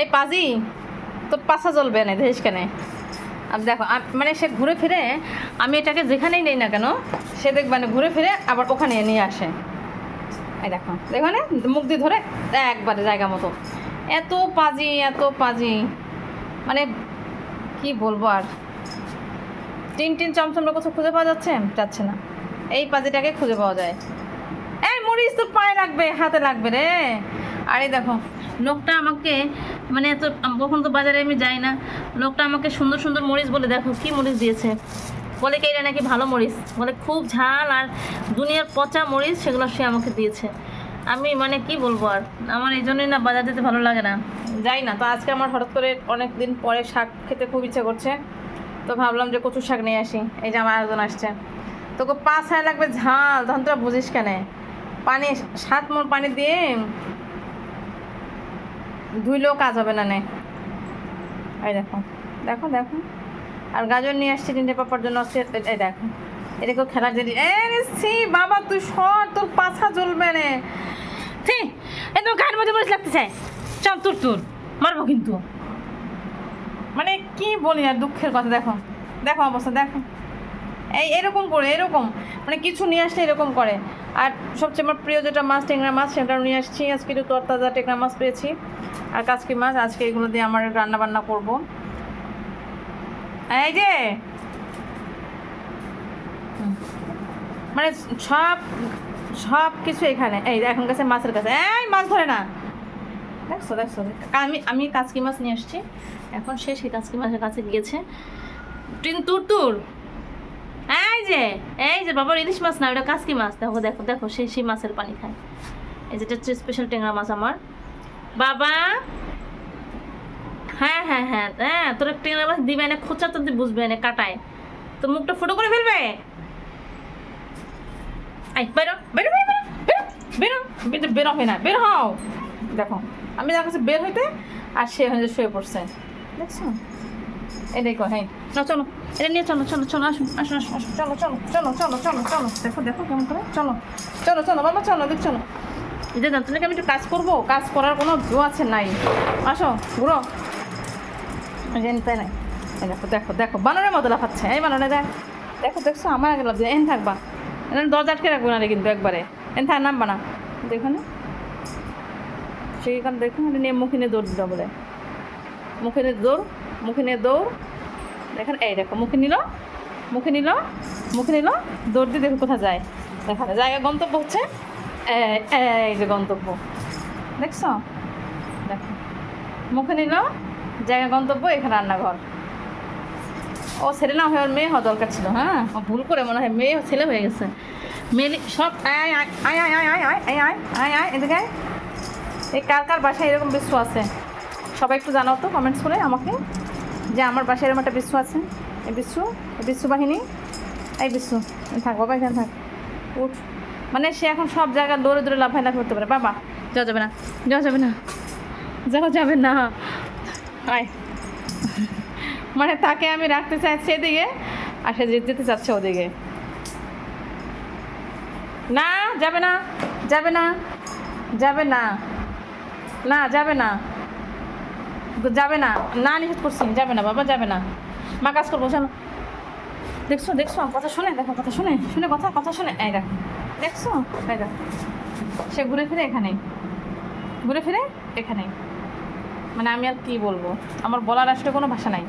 এই পাজি, তোর পাশা জ্বলবে না দেখিস কেন। আর দেখো মানে সে ঘুরে ফিরে, আমি এটাকে যেখানেই নেই না কেন, সে দেখবে না ঘুরে ফিরে আবার ওখানে নিয়ে আসে। এই দেখো দেখো না, মুখ দিয়ে ধরে একবারে জায়গা মতো। এত পাজি এত পাজি। মানে কি বলব আর? টিন টিন চমচমটা কোথাও খুঁজে পাওয়া যাচ্ছে যাচ্ছে না। এই পাজিটাকে খুঁজে পাওয়া যায়। এই মরিচ তো পায়ে লাগবে, হাতে লাগবে রে। আরে দেখো, লোকটা আমাকে মানে এত, কখন তো বাজারে আমি যাই না। লোকটা আমাকে সুন্দর সুন্দর মরিচ বলে, দেখো, কি মরিচ দিয়েছে? বলে, কে এটা নাকি ভালো মরিচ? বলে, খুব ঝাল আর দুনিয়ার পচা মরিচ, সেগুলো সে আমাকে দিয়েছে। আমি মানে কি বলব আর? আমার এই জন্যই না বাজার যেতে ভালো লাগে না। যাই না, তো আজকে আমার হঠাৎ করে অনেক দিন পরে শাক খেতে খুব ইচ্ছে করছে। তো ভাবলাম যে কচু শাক নিয়ে আসি। এই যে আমার আয়োজন আসছে। তোকে পাঁচ হাজার লাগবে ঝাল, তখন তোরা বুঝিস কেন। পানি, সাত মোড় পানি দিয়ে ধুইলেও কাজ হবে না নে। এই দেখো দেখো দেখো। আর গাজর নিয়ে আসছি তিনটে পাপার জন্য এই- দেখো। এদিকেও খেলার যদি রে সি বাবা, তুই সর, তোর পাছা জ্বলবে নে। থি এ তোর গায়ের মধ্যে লাগতে চায় চল, তোর তোর। মারবো কিন্তু। মানে কি বলি আর দুঃখের কথা, দেখো। দেখো অবস্থা, দেখো। এই এরকম করে, এরকম। মানে কিছু নিয়ে আসলে এরকম করে। আর সবচেয়ে আমার প্রিয় যেটা মাছ টেংরা মাছ সেটা নিয়ে আসছি। আজকে একটু তরতাজা টেংরা মাছ পেয়েছি। আর কাজকি মাছ, আজকে এগুলো দিয়ে আমার রান্না বান্না করব। এই যে! মানে সব সব কিছু এখানে। এই এখন কাছে মাছের কাছে। এই মাছ ধরে না। দেখছ দেখছ। আমি আমি কাজকি মাছ নিয়ে আসছি। এখন সে সেই কাজকি মাছের কাছে গিয়েছে। টিন, তুর তুর। যে এই যে বাবার ইলিশ মাছ না ওটা কাসকি মাছ দেখো দেখো দেখো সেই সেই মাছের পানি খায় এই যেটা হচ্ছে স্পেশাল টেংরা মাছ আমার বাবা হ্যাঁ হ্যাঁ হ্যাঁ হ্যাঁ তোর টেংরা মাছ দিবে না খোঁচা তো বুঝবে না কাটায় তোর মুখটা ফুটো করে ফেলবে আই বেরো বেরো বেরো বেরো বেরো বেরো হয় না বের হও দেখো আমি দেখো বের হইতে আর সে হয়ে শুয়ে পড়ছে দেখছ এটাই কো হ্যাঁ না, চলো। এটা নিয়ে চলো চলো চলো, আসুন আসুন আসুন আসুন। চলো চলো চলো চলো চলো চলো। দেখো দেখো কেমন করে। চলো চলো চলো বাবা চলো দেখ চলো। জানতে নাকি আমি একটু কাজ করব। কাজ করার কোনো জো আছে নাই। আসো, ঘুরো। জানতে নাই। দেখো দেখো দেখো, বানরের মতো লাফাচ্ছে। এই বানরে দেখ। দেখো, দেখছ? আমার আগে লাভ এন থাকবা। দরজা আটকে রাখব না রে কিন্তু একবারে। এন থাক, নামবা না। দেখো না। সেইখানে দেখো নিয়ে মুখে নিয়ে দৌড় দিতে বলে মুখে নিয়ে দৌড়। মুখে নিয়ে দৌড় দেখেন এই দেখো মুখে নিল মুখে নিল মুখে নিল দৌড় দিয়ে দেখো কোথায় যায় দেখা যায় জায়গা গন্তব্য হচ্ছে এই- যে গন্তব্য দেখছ দেখো মুখে নিল জায়গা গন্তব্য এখানে রান্নাঘর ও ছেলে না হয়ে ওর মেয়ে হওয়া দরকার ছিল হ্যাঁ ও ভুল করে মনে হয় মেয়ে ছেলে হয়ে গেছে মেয়ে সব আয় আয় আয় আয় আয় আয় আয় আয় আয় আয় এদিকে। এই কার কার বাসায় এরকম বিশ্ব আছে সবাই একটু জানাও তো কমেন্টস করে আমাকে যে আমার বাসায় এরকম একটা বিশ্ব আছে। এই বিশ্ব এই বাহিনী, এই বিশ্ব থাক, বাবা, এখানে থাক। উঠ। মানে সে এখন সব জায়গায় দৌড়ে দৌড়ে লাফাই লাফ করতে পারে। বাবা, যাওয়া যাবে না, যাওয়া যাবে না, যাওয়া যাবে না। আয়। মানে তাকে আমি রাখতে চাইছি এদিকে, আর সে যেতে চাচ্ছে ওদিকে। না, যাবে না যাবে না যাবে না না, যাবে না। যাবে না। না, নিষেধ করছি, যাবে না, বাবা, যাবে না। মা, কাজ করব, চলো। দেখছ দেখছ, কথা শুনে, দেখো, কথা শুনে শুনে কথা কথা শুনে, এই দেখো, দেখছ? এই দেখো। সে ঘুরে ফিরে এখানেই ঘুরে ফিরে এখানেই মানে আমি আর কি বলব? আমার বলার আসলে কোনো ভাষা নাই।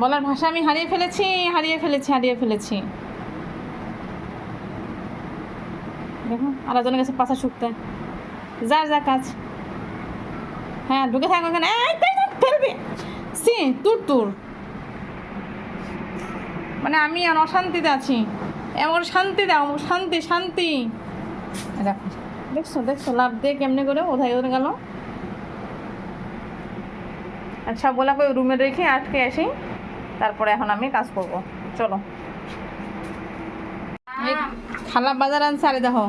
বলার ভাষা আমি হারিয়ে ফেলেছি হারিয়ে ফেলেছি হারিয়ে ফেলেছি। দেখো, আরেকজনের কাছে পাশা শুকতে। যার যা কাজ। হ্যাঁ ঢুকে থাকো ওখানে। ফেলবে। সি, তুর তুর। মানে আমি আর অশান্তিতে আছি। এমন শান্তি দাও শান্তি শান্তি। দেখছ দেখছ, লাভ দিয়ে কেমনে করে কোথায় কোথায় গেল। আচ্ছা বলাকে রুমে রেখে আটকে আসি। তারপরে এখন আমি কাজ করব। চলো। খালা বাজার আনছে আরে দেখো।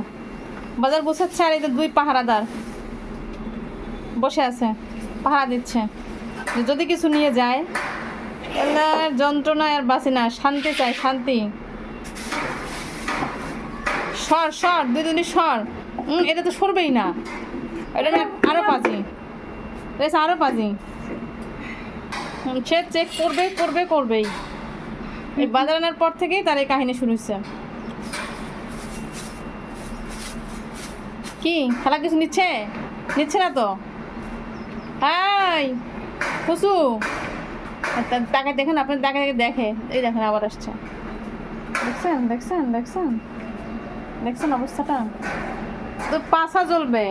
বাজার বসাচ্ছে আর এই দুই পাহারাদার। বসে আছে, পাহারা দিচ্ছে। যদি কিছু নিয়ে যায় আর যন্ত্রণায় আর বাঁচি না, শান্তি চাই, শান্তি। সর সর, দুই দিনই সর। এটা তো সরবেই না। এটা না আরও পাচ্ছি রয়েছে আরও পাজি সে চেক করবে করবে, করবেই। এই বাজার পর থেকেই তার এই কাহিনী শুরু হচ্ছে কি? খেলা কিছু নিচ্ছে? নিচ্ছে না তো? হাই কুসু। তাকে দেখেন আপনার তাকে দেখে দেখে। এই দেখেন আবার আসছে। দেখছেন দেখছেন দেখছেন? দেখছেন অবস্থাটা? তো পাশা জ্বলবে।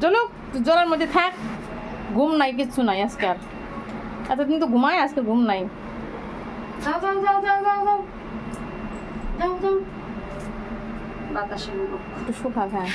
জ্বলুক জ্বলার মধ্যে থাক। ঘুম নাই কিচ্ছু নাই আজকে আর। এতদিন তো ঘুমায় আজকে ঘুম নাই। যাও যাও যাও যাও যাও যাও। যাও যাও। বাতাসে একটু শুকাক হ্যাঁ।